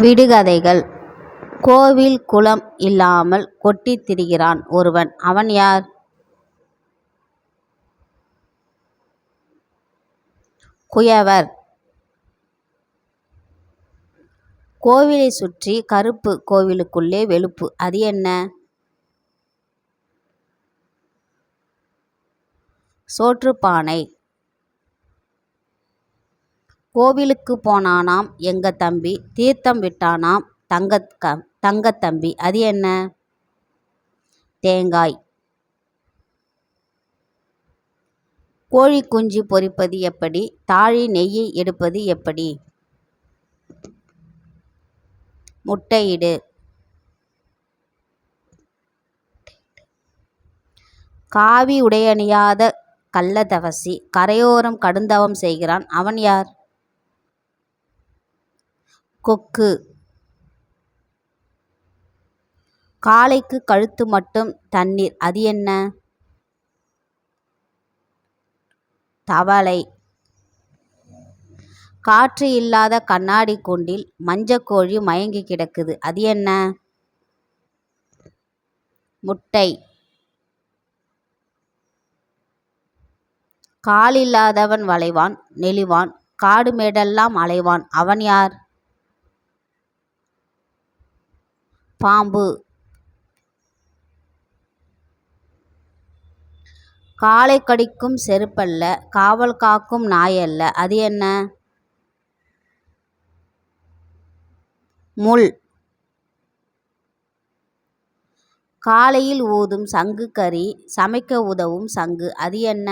விடுகதைகள் கோவில் குளம் இல்லாமல் கொட்டித் திரிகிறான் ஒருவன். அவன் யார்? குயவர். கோவிலை சுற்றி கருப்பு கோவிலுக்குள்ளே வெளுப்பு. அது என்ன? சோற்றுப்பானை. கோவிலுக்கு போனானாம் எங்க தம்பி தீர்த்தம் விட்டானாம் தங்கத் தம்பி. அது என்ன? தேங்காய். கோழி குஞ்சு பொரிப்பது எப்படி? தாழி நெய்யை எடுப்பது எப்படி? முட்டையிடு. காவி உடையணியாத கள்ளதவசி கரையோரம் கடுந்தவம் செய்கிறான். அவன் யார்? கொக்கு. காலைக்கு கழுத்து மட்டும் தண்ணீர். அது என்ன? தவளை. காற்று இல்லாத கண்ணாடி கூண்டில் மஞ்சக்கோழி மயங்கி கிடக்குது. அது என்ன? முட்டை. காலில்லாதவன் வளைவான் நெளிவான் காடு மேடெல்லாம் அலைவான். அவன் யார்? பாம்பு. காலை கடிக்கும் செருப்பல்ல காவல் காக்கும் நாயல்ல. அது என்ன? முள். காலையில் ஊதும் சங்கு கறி சமைக்க உதவும் சங்கு. அது என்ன?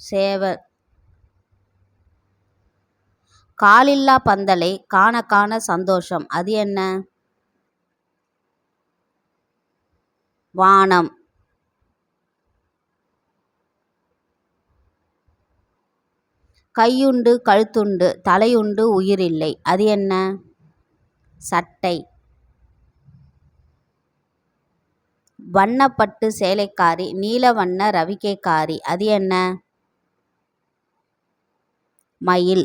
சேவல். காலில்லா பந்தலை காண காண சந்தோஷம். அது என்ன? வானம். கையுண்டு கழுத்துண்டு தலையுண்டு உயிரில்லை. அது என்ன? சட்டை. வண்ணப்பட்டு சேலைக்காரி நீல வண்ண ரவிக்கைக்காரி. அது என்ன? மயில்.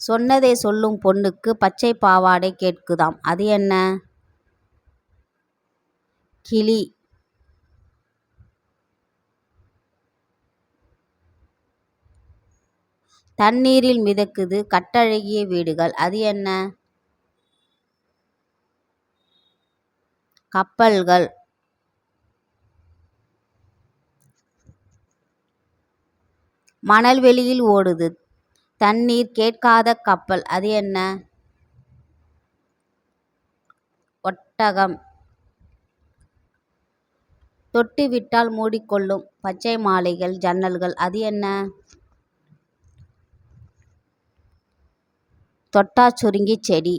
சொன்னதை சொல்லும் பொண்ணுக்குப் பச்சைப் பாவாடை கேட்குதாம். அது என்ன? கிளி. தண்ணீரில் மிதக்குது கட்டழகிய வீடுகள். அது என்ன? கப்பல்கள். மணல்வெளியில் ஓடுது தண்ணீர் கேட்காத கப்பல். அது என்ன? ஒட்டகம். தொட்டுவிட்டால் மூடிக்கொள்ளும் பச்சை மாலைகள் ஜன்னல்கள். அது என்ன? தொட்டாச் சுருங்கிச் செடி.